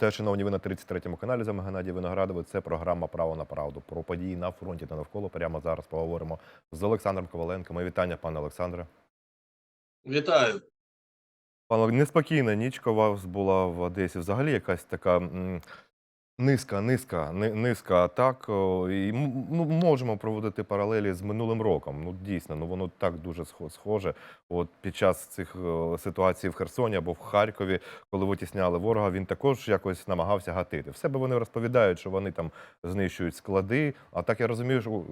Вітаю, шановні, ви на 33-му каналі. За Геннадій Виноградовий. Це програма Право на правду. Про події на фронті та навколо. Прямо зараз поговоримо з Олександром Коваленком. Мої вітання, пане Олександре. Вітаю. Пане, неспокійна нічка у вас була в Одесі. Взагалі якась така низка, низка, ни- низка атак. І м- ну, можемо проводити паралелі з минулим роком. Ну, дійсно, ну воно так дуже схо- схоже. От під час цих ситуацій в Херсоні або в Харкові, коли витісняли ворога, він також якось намагався гатити. В себе вони розповідають, що вони там знищують склади. А так я розумію, що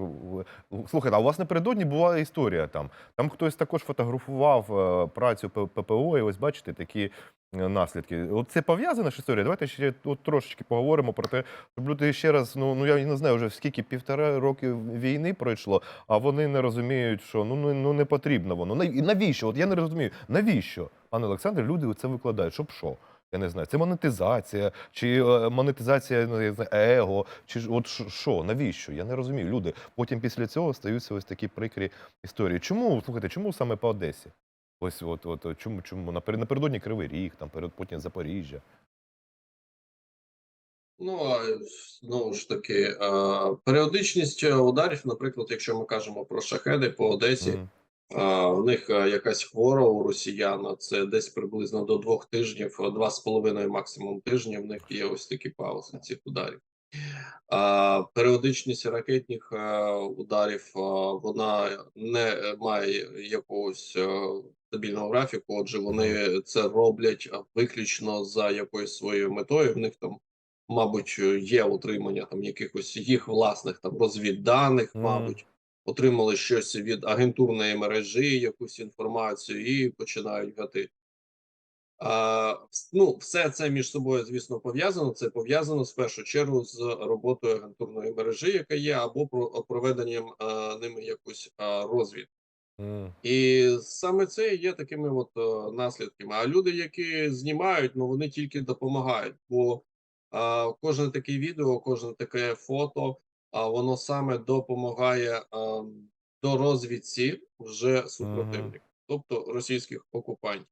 слухайте, а у вас напередодні була історія там. Там хтось також фотографував е, працю П- ППО, і ось бачите такі наслідки. От це пов'язана ж історія. Давайте ще от трошечки поговоримо про те, щоб люди ще раз, ну ну я не знаю, вже скільки півтора роки війни пройшло, а вони не розуміють, що ну ну, ну не потрібно воно. Навіщо? От я не розумію, навіщо, пане Олександр, люди це викладають, щоб що? Я не знаю, це монетизація, чи е, монетизація ну, не знаю, его, чи от що, навіщо? Я не розумію. Люди потім після цього стаються ось такі прикрі історії. Чому слухайте, чому саме по Одесі? Ось от, от, чому, чому напередодні Кривий Ріг, там перед потім Запоріжжя. Ну а знову ж таки, періодичність ударів, наприклад, якщо ми кажемо про шахеди по Одесі, Мгм. е, у них якась хвора у росіян, це десь приблизно до двох тижнів, два з половиною максимум тижнів. В них є ось такі паузи цих ударів. А періодичність ракетних ударів вона не має якогось стабільного графіку. Отже, вони це роблять виключно за якоюсь своєю метою. В них там, мабуть, є отримання там якихось їх власних там розвідданих, мабуть, отримали щось від агентурної мережі, якусь інформацію, і починають гатити. А, ну, все це між собою, звісно, пов'язано. Це пов'язано в першу чергу з роботою агентурної мережі, яка є, або про проведенням а, ними якусь а, розвідки. І саме це є такими от е, наслідками. А люди, які знімають, ну вони тільки допомагають. Бо а, кожне таке відео, кожне таке фото, а воно саме допомагає а, до розвідці вже супротивник, тобто російських окупантів.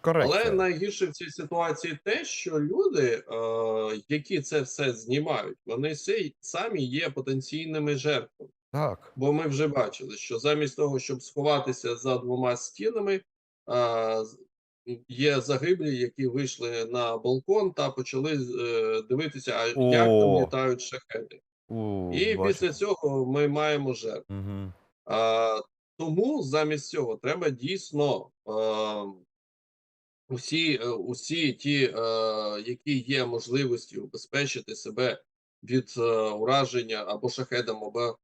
Корекція. Але найгірше в цій ситуації те, що люди, е, які це все знімають, вони самі є потенційними жертвами. Так. Бо ми вже бачили, що замість того, щоб сховатися за двома стінами, а, є загиблі, які вийшли на балкон та почали е, дивитися, а як там літають шахеди. У, І бачите. після цього ми маємо жертв. Мгм. А, тому замість цього треба дійсно е, усі, е, усі ті, е, які є можливості убезпечити себе від е, ураження або шахедом, або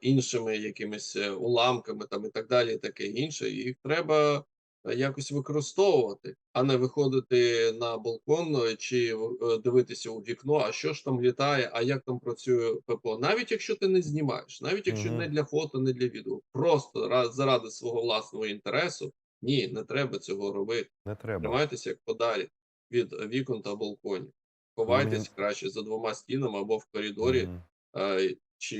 іншими якимись е, уламками, там і так далі, і таке інше, їх треба е, якось використовувати, а не виходити на балкон е, чи дивитися у вікно, а що ж там літає, а як там працює ППО. Навіть якщо ти не знімаєш, навіть якщо Мгм. не для фото, не для відео, просто заради свого власного інтересу. Ні, не треба цього робити. Не треба. Тримайтеся як подалі від вікон та балконів. Ховайтесь краще за двома стінами або в коридорі, Мгм. е, чи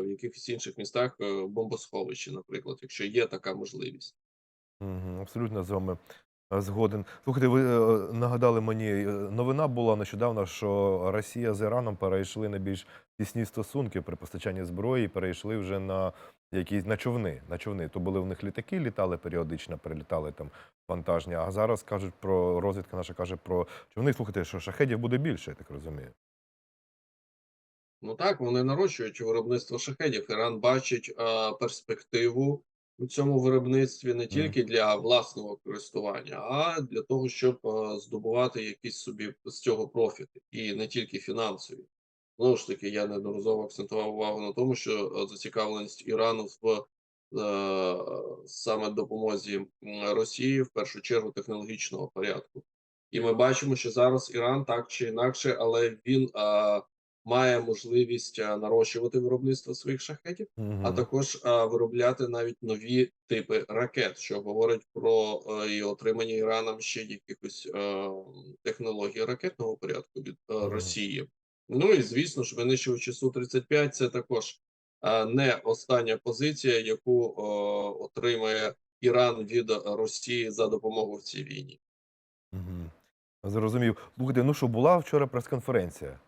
в якихось інших містах е, бомбосховищі, наприклад, якщо є така можливість. Абсолютно з вами е, згоден. Слухайте, ви е, нагадали мені, новина була нещодавно, що Росія з Іраном перейшли на більш тісні стосунки при постачанні зброї, перейшли вже на якісь на човни. На човни. То були в них літаки, літали періодично, перелітали там вантажні. А зараз кажуть про розвідка наша каже про човни. Слухайте, що шахедів буде більше, я так розумію. Ну так, вони нарощують виробництво шахедів. Іран бачить е, перспективу у цьому виробництві не тільки для власного користування, а для того, щоб е, здобувати якісь собі з цього профіти, і не тільки фінансові. Знову ж таки, я неодноразово акцентував увагу на тому, що е, зацікавленість Ірану в е, саме допомозі Росії в першу чергу технологічного порядку. І ми бачимо, що зараз Іран так чи інакше, але він е, має можливість е, нарощувати виробництво своїх шахетів, а також е, виробляти навіть нові типи ракет, що говорить про е, і отримання Іраном ще якихось технологій ракетного порядку від Мгм. Росії. Ну і звісно ж, винищувачі су 35 це також не остання позиція, яку е, отримає Іран від Росії за допомогою в цій війні. Мгм. Зрозумів. Слухайте, ну що, була вчора прес-конференція.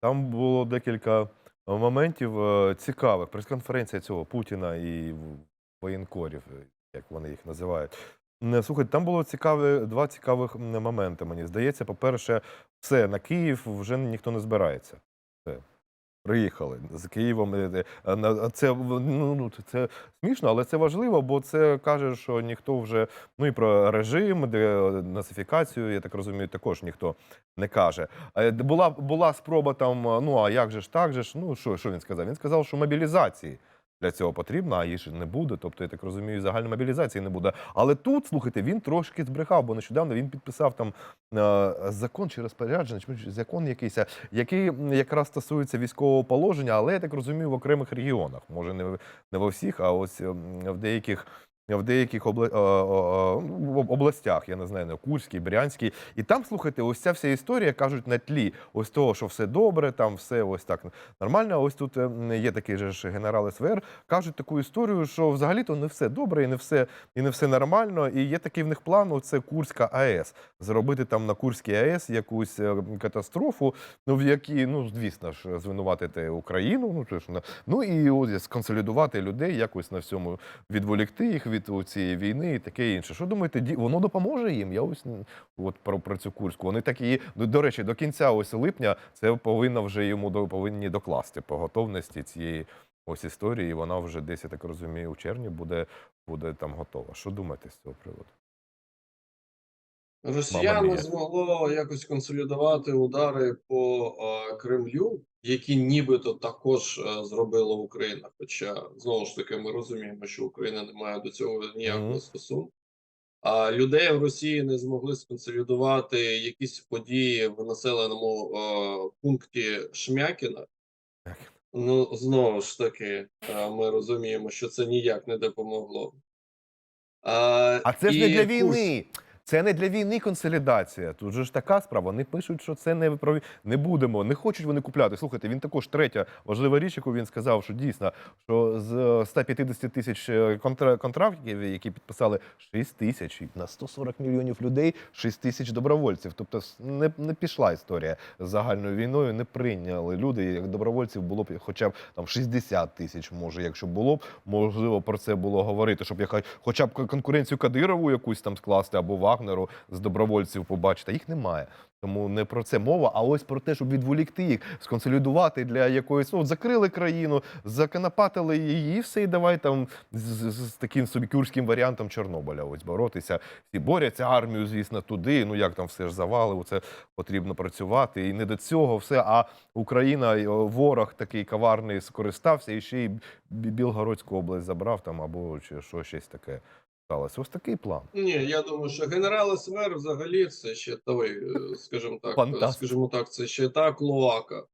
Там було декілька е, моментів е, цікавих. Прес-конференція цього Путіна і воєнкорів, е, як вони їх називають. Слухайте, там було цікаві, два цікавих моменти, мені здається. По-перше, все, на Київ вже ніхто не збирається. Все. Приїхали з Києвом. е, е, Це, в- ну, ну, це смішно, але це важливо, бо це каже, що ніхто вже ну і про режим, де нацифікацію, я так розумію, також ніхто не каже. Е, Була, була спроба там, е, ну а як же ж так же ж? Ну що, що він сказав? Він сказав, що мобілізації для цього потрібно, а її ж не буде. Тобто, я так розумію, загальної мобілізації не буде. Але тут, слухайте, він трошки збрехав, бо нещодавно він підписав там е, закон чи розпорядження, чи закон якийсь, е, який якраз стосується військового положення, але я так розумію, в окремих регіонах. Може, не, в- не во всіх, а ось ем, в деяких. В деяких е, е, е, областях, я не знаю, на Курській, Брянській. І там, слухайте, ось ця вся історія, кажуть, на тлі ось того, що все добре, там все ось так нормально. Ось тут є такий же ж генерал СВР, кажуть таку історію, що взагалі-то не все добре і не все, і не все нормально. І є такий в них план, це Курська АЕС. Зробити там на Курській АЕС якусь катастрофу, ну в якій, ну звісно ж, звинуватити Україну. Ну то ж ну і ось сконсолідувати людей, якось на всьому відволікти їх від у цієї війни і таке інше. Що думаєте, воно допоможе їм? Я ось от про, про цю Курську. Вони такі, до, до речі, до кінця ось липня це повинно вже йому до, повинні докласти по готовності цієї ось історії. І вона вже десь, я так розумію, у червні буде, буде там готова. Що думаєте з цього приводу? Росіяни змогло якось консолідувати удари по е, Кремлю, які нібито також е, зробила Україна. Хоча знову ж таки ми розуміємо, що Україна не має до цього ніякого Мгм. стосунку. А людей в Росії не змогли сконсолідувати якісь події в населеному е, пункті Шмякіна. Ну знову ж таки, е, ми розуміємо, що це ніяк не допомогло. А, А це ж не для війни. Це не для війни консолідація. Тут же ж така справа. Вони пишуть, що це не про не будемо. Не хочуть вони купляти. Слухайте, він також третя важлива річ, яку він сказав, що дійсно, що з е, 150 тисяч е, контрактів, які підписали 6 тисяч на 140 мільйонів людей, 6 тисяч добровольців. Тобто не, не пішла історія з загальною війною. Не прийняли люди. Як добровольців було б хоча б там 60 тисяч. Може, якщо було б, можливо, про це було говорити, щоб яка, хоча б конкуренцію Кадирову якусь там скласти або Вагнеру з добровольців побачити. А їх немає. Тому не про це мова, а ось про те, щоб відволікти їх, сконсолідувати для якоїсь. Ну, закрили країну, законопатили її, і все, і давай там з, з, з таким собі кюрським варіантом Чорнобиля. Ось боротися. Всі борються армію, звісно, туди. Ну як там все ж завалило, це потрібно працювати. І не до цього все. А Україна, ворог такий коварний, скористався і ще й Білгородську область забрав там або що щось таке сталося. Ось такий план. Ні, я думаю, що генерал СМР взагалі це ще той, е, скажімо так, Фантастика. скажімо так, це ще та клоака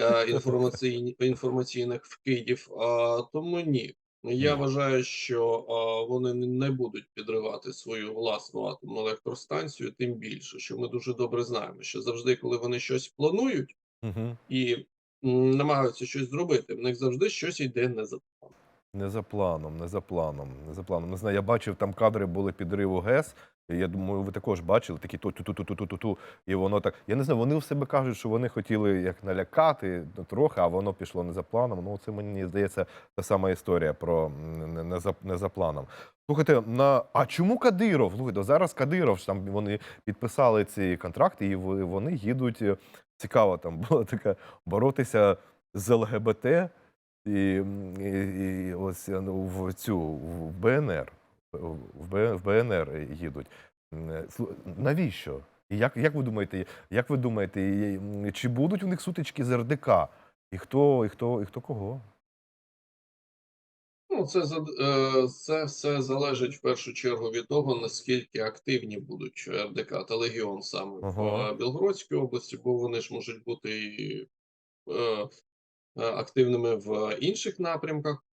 е, інформаційні, інформаційних вкидів. А, тому ні. Я вважаю, що а, вони не- будуть підривати свою власну атомну електростанцію, тим більше, що ми дуже добре знаємо, що завжди, коли вони щось планують Угу. і м, намагаються щось зробити, в них завжди щось йде не за планом. Не за планом, не за планом, не за планом. Не знаю, я бачив, там кадри були підриву ГЕС. Я думаю, ви також бачили такі ту ту ту ту ту ту ту І воно так. Я не знаю, вони у себе кажуть, що вони хотіли як налякати ну, трохи, а воно пішло не за планом. Ну, це мені здається та сама історія про не, за, не за планом. Слухайте, на а чому Кадиров? Слухайте, зараз Кадиров ж там вони підписали ці контракти, і вони їдуть. Цікаво, там була така боротися з ЛГБТ і, і, і ось е, ну, в цю в БНР. В, БНР їдуть. Е, Навіщо? І Як, як ви думаєте, як ви думаєте, чи будуть у них сутички з РДК? І хто, і хто, і хто кого? Ну, це е, це все залежить в першу чергу від того, наскільки активні будуть РДК та Легіон саме Ага. в Білгородській області, бо вони ж можуть бути і активними в інших напрямках.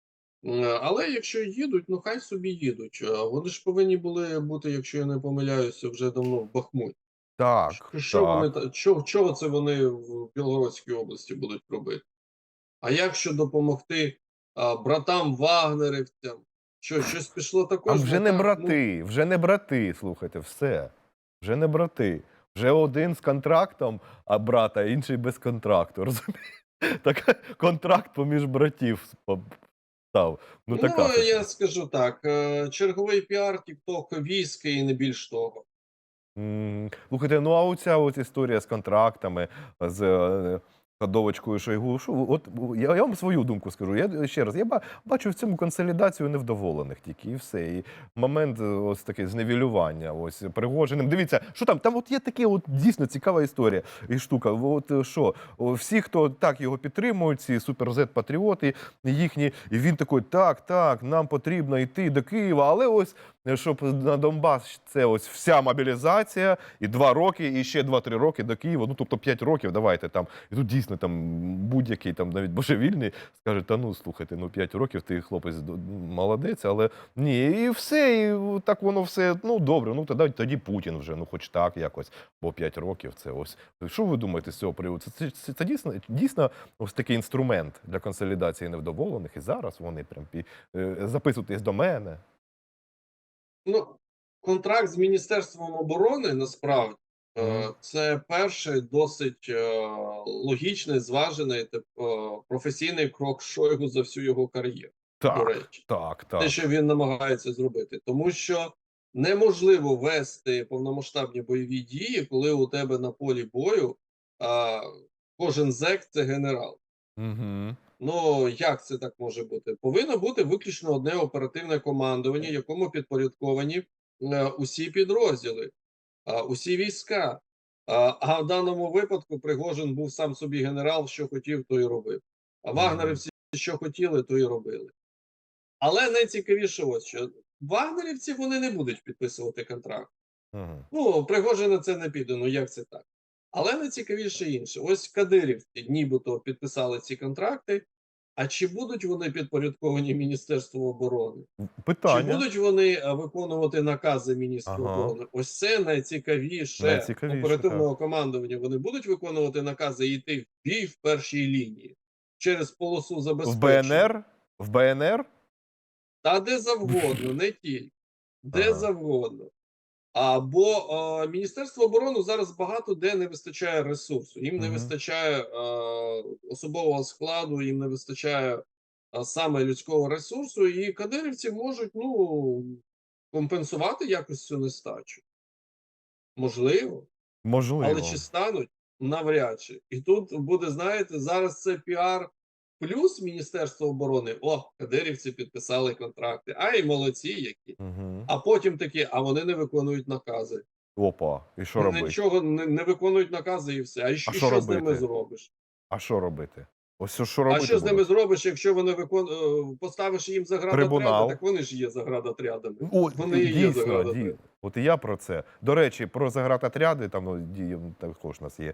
Але якщо їдуть, ну хай собі їдуть. Е, Вони ж повинні були бути, якщо я не помиляюся, вже давно в Бахмуті. Так, Що, так. вони чого, чого це вони в Білгородській області будуть робити? А як що допомогти а, братам вагнерівцям? Що щось пішло також? А вже не так? Ну, брати, вже не брати, слухайте, все. Вже не брати. Вже один з контрактом, а брата, інший без контракту. Розумієш? Так контракт поміж братів став. Ну, Ну, я скажу так: е, черговий піар, тікток, військ і не більш того. Слухайте, ну а оця от історія з контрактами, з е, Шойгу, що от я, я вам свою думку скажу. Я ще раз, я бачу в цьому консолідацію невдоволених тільки, і все. І момент е, ось такий зневілювання. Ось Пригожиним. Дивіться, що там? Там от є таке от дійсно цікава історія і штука. От е, що, всі, хто так його підтримують, ці суперзет-патріоти їхні, і він такий, так, так, нам потрібно йти до Києва, але ось щоб на Донбас це ось вся мобілізація, і два роки, і ще два-три роки до Києва. Ну тобто п'ять років. Давайте там. І тут дійсно там будь-який там навіть божевільний скаже: та ну слухайте, ну п'ять років ти хлопець молодець, але ні, і все, і так воно все. Ну добре, ну тоді тоді Путін вже, ну хоч так якось, бо п'ять років це ось. Що ви думаєте з цього приводу? Це, це, це, це дійсно дійсно ось такий інструмент для консолідації невдоволених, і зараз вони прям пі, е, записуйтесь до мене. Ну, контракт з Міністерством оборони насправді е, це перший досить е, логічний, зважений е, професійний крок Шойгу за всю його кар'єру. До Так, речі, так, так. те, що він намагається зробити, тому що неможливо вести повномасштабні бойові дії, коли у тебе на полі бою а, кожен зек це генерал. Угу. Ну як це так може бути? Повинно бути виключно одне оперативне командування, якому підпорядковані е, усі підрозділи, усі війська. А, в даному випадку Пригожин був сам собі генерал, що хотів, то і робив. А вагнерівці, що хотіли, то і робили. Але найцікавіше, ось що вагнерівці вони не будуть підписувати контракт. Угу. Ну, Пригожина це не піде, ну як це так? Але найцікавіше інше. Ось кадирівці нібито підписали ці контракти. А чи будуть вони підпорядковані Міністерству оборони? Питання. Чи будуть вони е, виконувати накази міністра Ага. оборони? Ось це найцікавіше, Найцікавіше, оперативного командування. Вони будуть виконувати накази і йти в бій в першій лінії через полосу забезпечення? В. БНР? В БНР? Та де завгодно, не тільки. Де Ага. завгодно. Або е, Міністерство оборони зараз багато де не вистачає ресурсу. Їм не вистачає особового складу, їм не вистачає саме людського ресурсу, і кадирівці можуть ну, компенсувати якось цю нестачу. Можливо. Можливо. Але чи стануть? Навряд чи. І тут буде, знаєте, зараз це піар плюс Міністерство оборони. О, кадирівці підписали контракти. Ай, молодці які. Угу. А потім такі, а вони не виконують накази. Опа, і що робити? Нічого не, не виконують накази і все. А, і що, що що з ними зробиш? А що робити? Ось що- робити? а що з ними зробиш, якщо вони викон... е, поставиш їм заградотряди, так вони ж є заградотрядами. О, Вони і є дійсно, От і я про це. До речі, про загратотряди, там ну, ді... також у нас є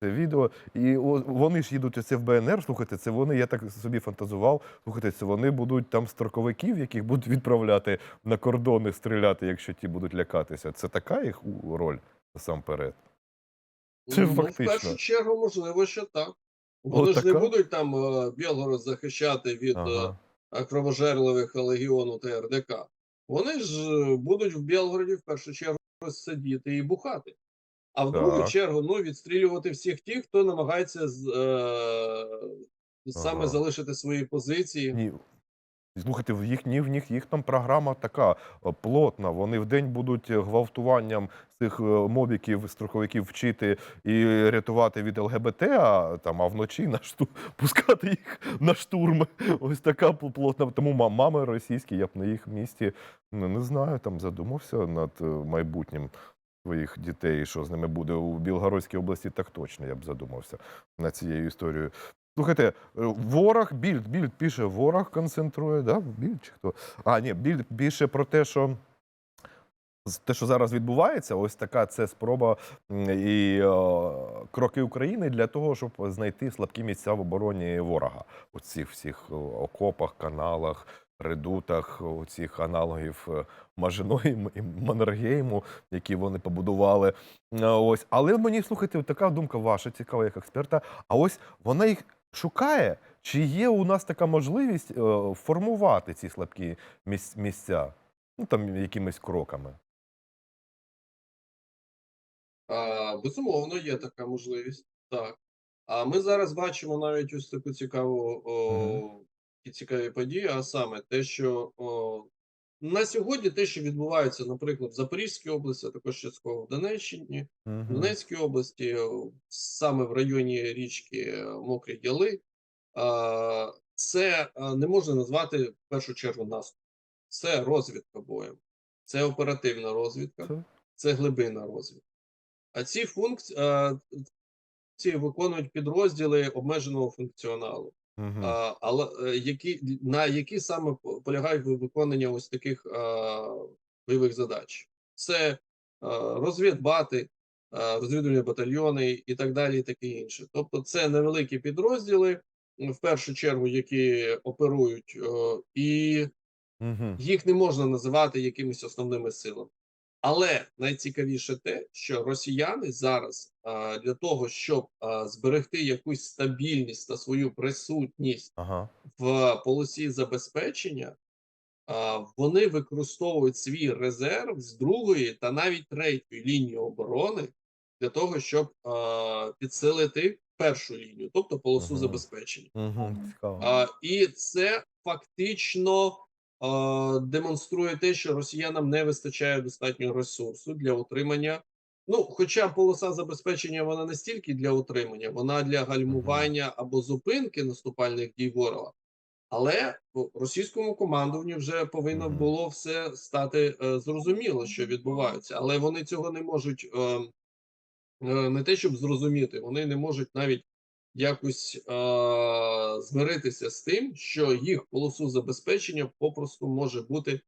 це відео. І вони ж їдуть оце в БНР. Слухайте, це вони, я так собі фантазував. Слухайте, це вони будуть там строковиків, яких будуть відправляти на кордони стріляти, якщо ті будуть лякатися. Це така їх роль насамперед. Це ну, фактично. В першу чергу, можливо, що так. Вони ж не будуть там е, Білгород захищати від Ага. е, кровожерливих легіону та РДК. Вони ж е, будуть в Білгороді в першу чергу сидіти і бухати. А в другу Так. чергу ну, відстрілювати всіх тих, хто намагається з, е, саме Ага. залишити свої позиції. Ні. Слухайте, в їх, ні, в них їх там програма така е, плотна. Вони вдень будуть е, гвалтуванням цих е, мобіків, страховиків вчити і рятувати від ЛГБТ, а там а вночі на шту пускати їх на штурм. Ось така пл- плотна. Тому ма- мами російські, я б на їх місці ну, не знаю, там задумався над е, майбутнім своїх дітей, що з ними буде у Білгородській області, так точно я б задумався над цією історією. Слухайте, е, ворог, більд, більд пише, ворог концентрує, да? більд чи хто? А, ні, більд пише про те, що те, що зараз відбувається, ось така це спроба і е, кроки України для того, щоб знайти слабкі місця в обороні ворога у цих всіх е, окопах, каналах, редутах, у цих аналогів е, Мажиної м- і Маннергейму, які вони побудували. Е, Ось, але мені слухайте, така думка ваша цікава, як експерта. А ось вона їх шукає. Чи є у нас така можливість е, формувати ці слабкі місця? Ну там якимись кроками. А, безумовно, є така можливість. Так. А ми зараз бачимо навіть ось таку цікаву о, і цікаві події, а саме те, що о, на сьогодні те, що відбувається, наприклад, в Запорізькій області, а також частково в Донеччині, в Донецькій області, саме в районі річки е, Мокрі Яли, а, це не можна назвати в першу чергу наступ. Це розвідка боєм, це оперативна розвідка, Це- глибинна розвідка. А ці функції виконують підрозділи обмеженого функціоналу, Мгм. а, але е, які на які саме полягають виконання ось таких а, бойових задач. Це а, розвідбати, а, розвідувальні батальйони і так далі, і таке інше. Тобто, це невеликі підрозділи, в першу чергу, які оперують, е, і Мгм. їх не можна називати якимись основними силами. Але найцікавіше те, що росіяни зараз а, для того, щоб а, зберегти якусь стабільність та свою присутність Ага. в полосі забезпечення, а, вони використовують свій резерв з другої та навіть третьої лінії оборони для того, щоб а, підсилити першу лінію, тобто полосу Мгм. забезпечення. Мгм. Цікаво. А, і це фактично демонструє те, що росіянам не вистачає достатнього ресурсу для утримання. Ну, хоча полоса забезпечення вона не стільки для утримання, вона для гальмування або зупинки наступальних дій ворога. Але російському командуванню вже повинно було все стати е, зрозуміло, що відбувається, але вони цього не можуть е, е, не те, щоб зрозуміти, вони не можуть навіть якось е, змиритися з тим, що їх полосу забезпечення попросту може бути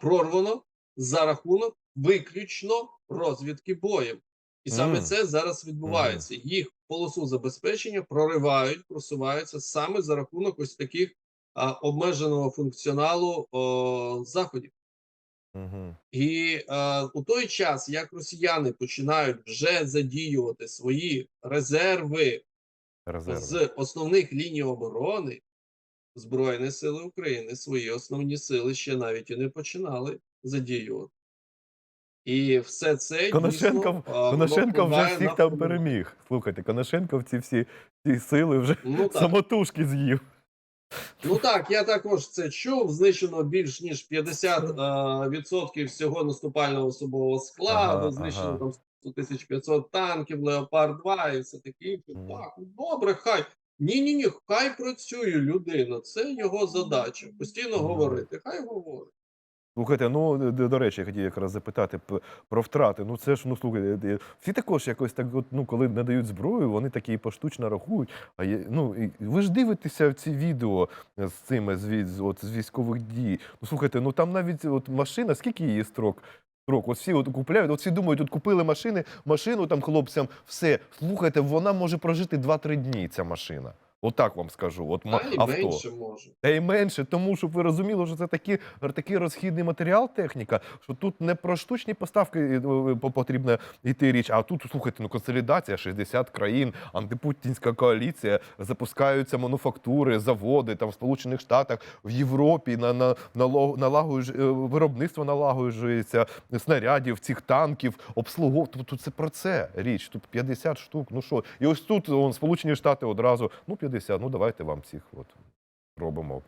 прорвано за рахунок виключно розвідки боєм. І саме Мгм. це зараз відбувається. Їх полосу забезпечення проривають, просуваються саме за рахунок ось таких а, обмеженого функціоналу о, заходів. Мгм. І е, у той час, як росіяни починають вже задіювати свої резерви Резерви. з основних ліній оборони, Збройні сили України свої основні сили ще навіть і не починали задіювати. І все це Коношенко, дійсно, а, Коношенко вже всіх на там переміг. Слухайте, Коношенко ці всі ці сили вже Ну самотужки з'їв. Ну так, я також це чув. Знищено більш ніж 50 е, відсотків всього наступального особового складу, Ага, знищено ага. там 100 тисяч 500 танків, Леопард 2 і все таке інше. Так, ну, добре, хай. Ні, ні, ні, хай працює людина. Це його задача. Постійно говорити. Хай говорить. Слухайте, ну до, речі, я хотів якраз запитати про втрати. Ну це ж ну слухайте, е, всі також якось так, от, ну коли надають зброю, вони такі поштучно рахують. А є, ну ви ж дивитеся ці відео з цими з, від- з- от, з військових дій. Ну слухайте, ну там навіть от машина, скільки її строк? Строк, от всі от купляють, от всі думають, от купили машини, машину там хлопцям, все. Слухайте, вона може прожити 2-3 дні, ця машина. Отак вам скажу. От Та й авто. менше може. Та й менше, тому щоб ви розуміли, що це такий, такий розхідний матеріал, техніка, що тут не про штучні поставки е, е, по- потрібно йти річ, а тут, слухайте, ну консолідація, 60 країн, антипутінська коаліція, запускаються мануфактури, заводи там в Сполучених Штатах, в Європі, на, на, е, виробництво налагоджується, снарядів, цих танків, обслугов. Тобто це про це річ. Тут 50 штук. Ну що? І ось тут он, Сполучені Штати одразу, ну 50, ну давайте вам цих от робимо.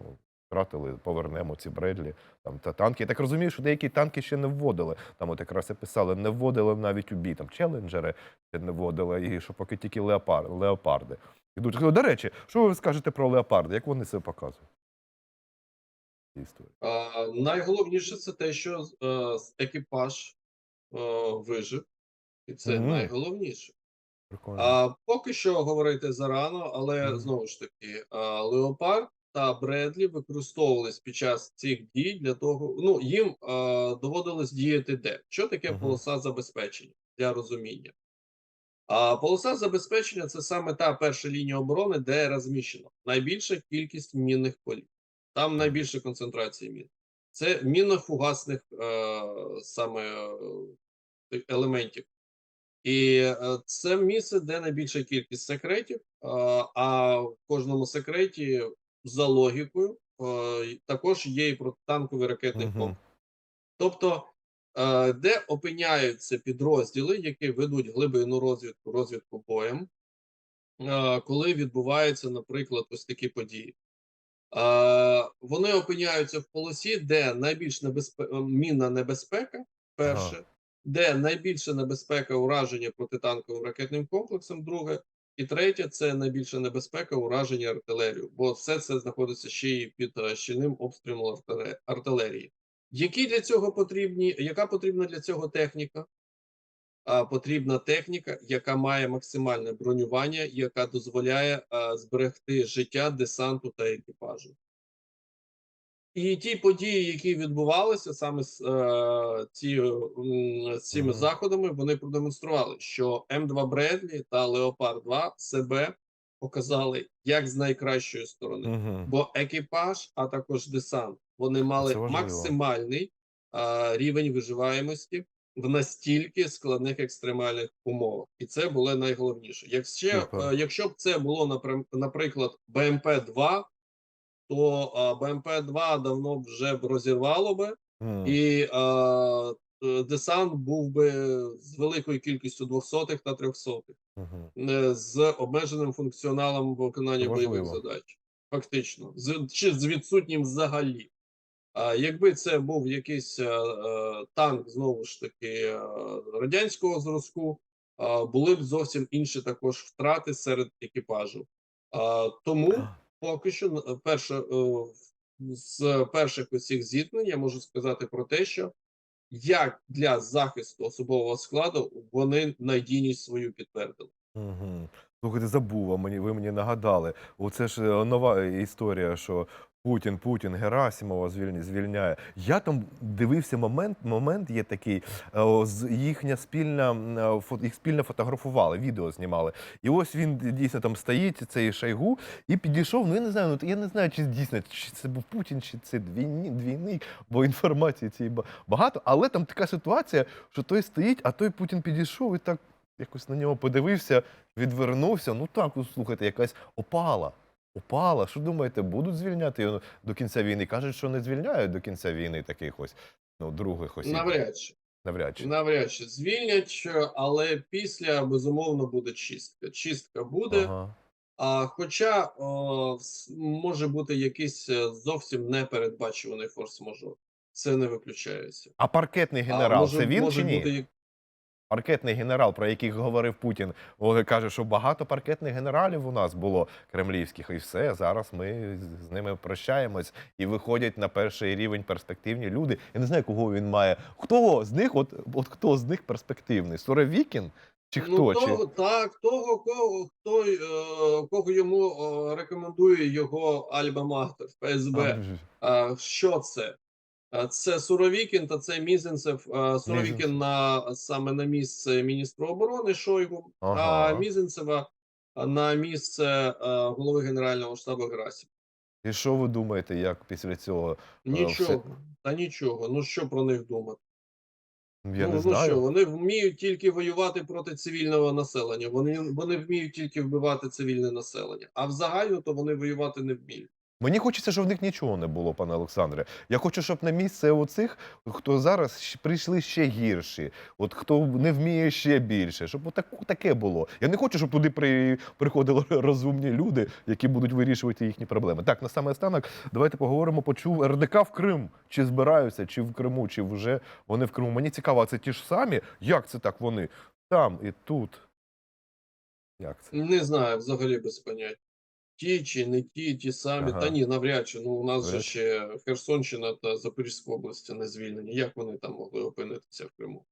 Втратили, повернемо ці Бредлі, там та танки. Я так розумію, що деякі танки ще не вводили. Там от якраз і писали, не вводили навіть у бій. Там челенджери ще не вводили, і що поки тільки леопар, леопарди. Ідуть. До речі, що ви скажете про леопарди? Як вони себе показують? А, найголовніше це те, що е, екіпаж е, вижив, і це Мгм. найголовніше. Прикольно. А поки що говорити зарано, але Мгм. знову ж таки, а, Леопард та Бредлі використовувались під час цих дій для того, ну їм а, доводилось діяти де. Що таке Мгм. полоса забезпечення для розуміння? А полоса забезпечення це саме та перша лінія оборони, де розміщено найбільша кількість мінних полів. Там найбільша концентрація мін. Це мінно-фугасних е, саме е, елементів. І е, це місце, де найбільша кількість секретів. А в кожному секреті, за логікою, е, також є і протитанковий ракетний комплекс. Тобто е, де опиняються підрозділи, які ведуть глибинну розвідку, розвідку боєм, коли відбуваються, наприклад, ось такі події. Вони опиняються в полосі, де найбільш небезпе... мінна небезпека, перше, де найбільша небезпека ураження протитанковим ракетним комплексом, друге, і третє це найбільша небезпека ураження артилерію, бо все це знаходиться ще й під щільним обстрілом артилерії. Які для цього потрібні, яка потрібна для цього техніка? А, потрібна техніка, яка має максимальне бронювання, яка дозволяє а, зберегти життя десанту та екіпажу. І ті події, які відбувалися саме з е, ці, з цими заходами, вони продемонстрували, що М2 Бредлі та Леопард 2 себе показали як з найкращої сторони. Угу. Бо екіпаж, а також десант, вони мали максимальний а, рівень виживаємості в настільки складних екстремальних умовах, і це було найголовніше. Якщо, е, якщо б це було наприклад БМП 2 то БМП 2 давно вже б розірвало би, і а, е, десант був би з великою кількістю двохсотих та трьохсотих Угу. е, з обмеженим функціоналом виконання бойових задач. Фактично, з, чи з відсутнім взагалі. А якби це був якийсь е, е, танк, знову ж таки, е, радянського зразку, е, були б зовсім інші також втрати серед екіпажу. А, тому поки що е, перше, е, з перших усіх зіткнень я можу сказати про те, що як для захисту особового складу вони надійність свою підтвердили. Угу. Слухайте, забув, а мені, ви мені нагадали. Оце ж е, нова історія, що Путін, Путін, Герасимова звільня- звільняє. Я там дивився момент, момент є такий, е, їхня спільна, е, їх спільно фотографували, відео знімали. І ось він дійсно там стоїть, цей Шойгу, і підійшов, ну я не знаю, ну я не знаю, чи дійсно, чи це був Путін, чи це двійник, бо інформації цієї багато, але там така ситуація, що той стоїть, а той Путін підійшов і так якось на нього подивився, відвернувся. Ну так, ну, слухайте, якась опала. Опала. Що думаєте, будуть звільняти його до кінця війни? Кажуть, що не звільняють до кінця війни таких ось ну, других осіб. Навряд чи. Навряд чи. Навряд чи звільнять, але після безумовно буде чистка. Чистка буде. Ага. А хоча о, може бути якийсь е, зовсім непередбачуваний форс-мажор. Це не виключається. А паркетний А генерал може, це він може чи ні? бути Паркетний генерал, про яких говорив Путін, каже, що багато паркетних генералів у нас було кремлівських, і все. Зараз ми з- ними прощаємось і виходять на перший рівень перспективні люди. Я не знаю, кого він має. Хто з них, от, от хто з них перспективний? Суровікін? Чи хто? Ну, чи... так, того, кого, хто, е, кого йому е, рекомендує його Альба-Махтер, ФСБ. А, А, що це? А, Це Суровікін та це Мізинцев. А, Суровікін на саме на місце міністра оборони Шойгу, Ага. а Мізинцева на місце голови Генерального штабу Герасів. І що ви думаєте, як після цього? Нічого, та нічого. Ну що про них думати? Я ну, не ну знаю. що, вони вміють тільки воювати проти цивільного населення. Вони, вони вміють тільки вбивати цивільне населення. А в загальну то вони воювати не вміють. Мені хочеться, щоб в них нічого не було, пане Олександре. Я хочу, щоб на місце оцих, хто зараз прийшли ще гірші, от хто не вміє ще більше, щоб отак, таке було. Я не хочу, щоб туди при, приходили розумні люди, які будуть вирішувати їхні проблеми. Так, на саме останок, давайте поговоримо. Почув РДК в Крим. Чи збираються, чи в Криму, чи вже вони в Криму. Мені цікаво, а це ті ж самі? Як це так вони? Там і тут. Як це? Не знаю, взагалі без поняття. Ті чи не ті, ті самі. Ага. Та ні, навряд чи. Ну, у нас же ще Херсонщина та Запорізька область не звільнені. Як вони там могли опинитися в Криму?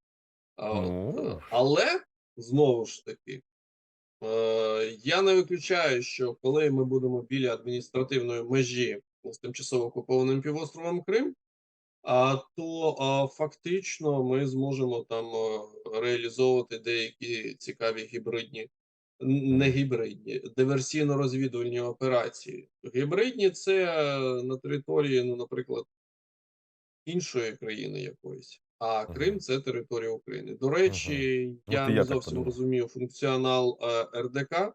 А, от, Ну. е, але знову ж таки, е, я не виключаю, що коли ми будемо біля адміністративної межі з тимчасово окупованим півостровом Крим, а, то фактично ми зможемо там е, реалізовувати деякі цікаві гібридні, не гібридні, диверсійно-розвідувальні операції. Гібридні це е, на території, ну, наприклад, іншої країни якоїсь. А Крим це територія України. До речі, От я і не зовсім розумію функціонал е, РДК,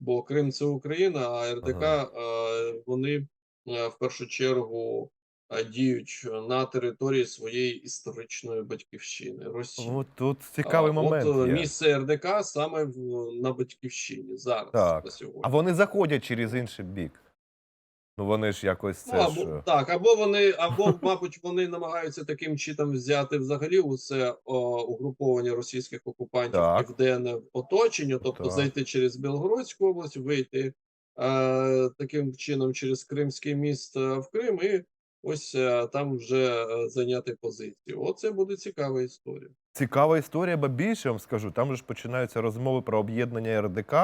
бо Крим це Україна, а РДК Ага. е, вони е, в першу чергу діють на території своєї історичної батьківщини Росії. От тут цікавий А, момент. От е, є. місце РДК саме в, на батьківщині зараз Так. на сьогодні. А вони заходять через інший бік. Ну вони ж якось Ну, це або, ж. е, так, або вони, або, мабуть, вони намагаються таким чином взяти взагалі усе о, угруповання російських окупантів Так. південне оточення, тобто Так. зайти через Білгородську область, вийти е, таким чином через Кримський міст е, в Крим і ось е, там вже е, зайняти позицію. Оце буде цікава історія. Цікава історія, бо більше вам скажу. Там ж починаються розмови про об'єднання РДК.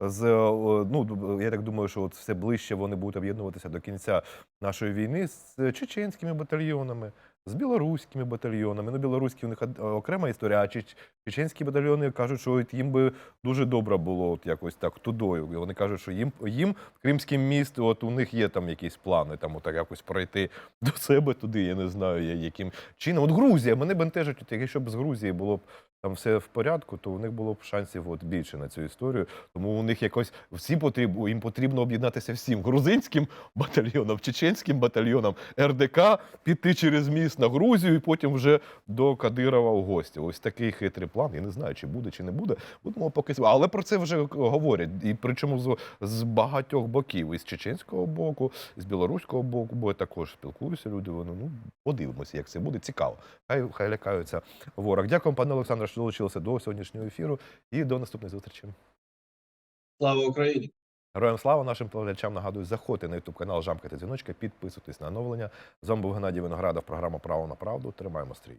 З е, ну я так думаю, що от все ближче вони будуть об'єднуватися до кінця нашої війни з чеченськими батальйонами, з білоруськими батальйонами. Ну, білоруські у них од- окрема історія, а чеч- чеченські батальйони кажуть, що от їм би дуже добре було от якось так тудою. Вони кажуть, що їм їм Кримське міст, от у них є там якісь плани, там отак якось пройти до себе туди. Я не знаю, яким чином. От Грузія мене бентежить, от якщо б з Грузії було б там все в порядку, то у них було б шансів от більше на цю історію. Тому у них якось всі потрібно, їм потрібно об'єднатися всім грузинським батальйонам, чеченським батальйонам, РДК, піти через міст на Грузію і потім вже до Кадирова у гості. Ось такий хитрий план. Я не знаю, чи буде, чи не буде. Будемо поки але про це вже говорять. І причому з, з багатьох боків, і з чеченського боку, з білоруського боку, бо я також спілкуюся. Люди вони ну подивимося, як це буде. Цікаво. Хай хай лякаються ворог. Дякую, пане Олександре, що долучилися до сьогоднішнього ефіру і до наступної зустрічі. Слава Україні! Героям слава нашим поглядачам. нагадую, заходьте на ютуб канал Жамкайте дзвіночка, підписуйтесь на оновлення. З вами був Геннадій Виноградов, програма Право на правду. Тримаємо стрій.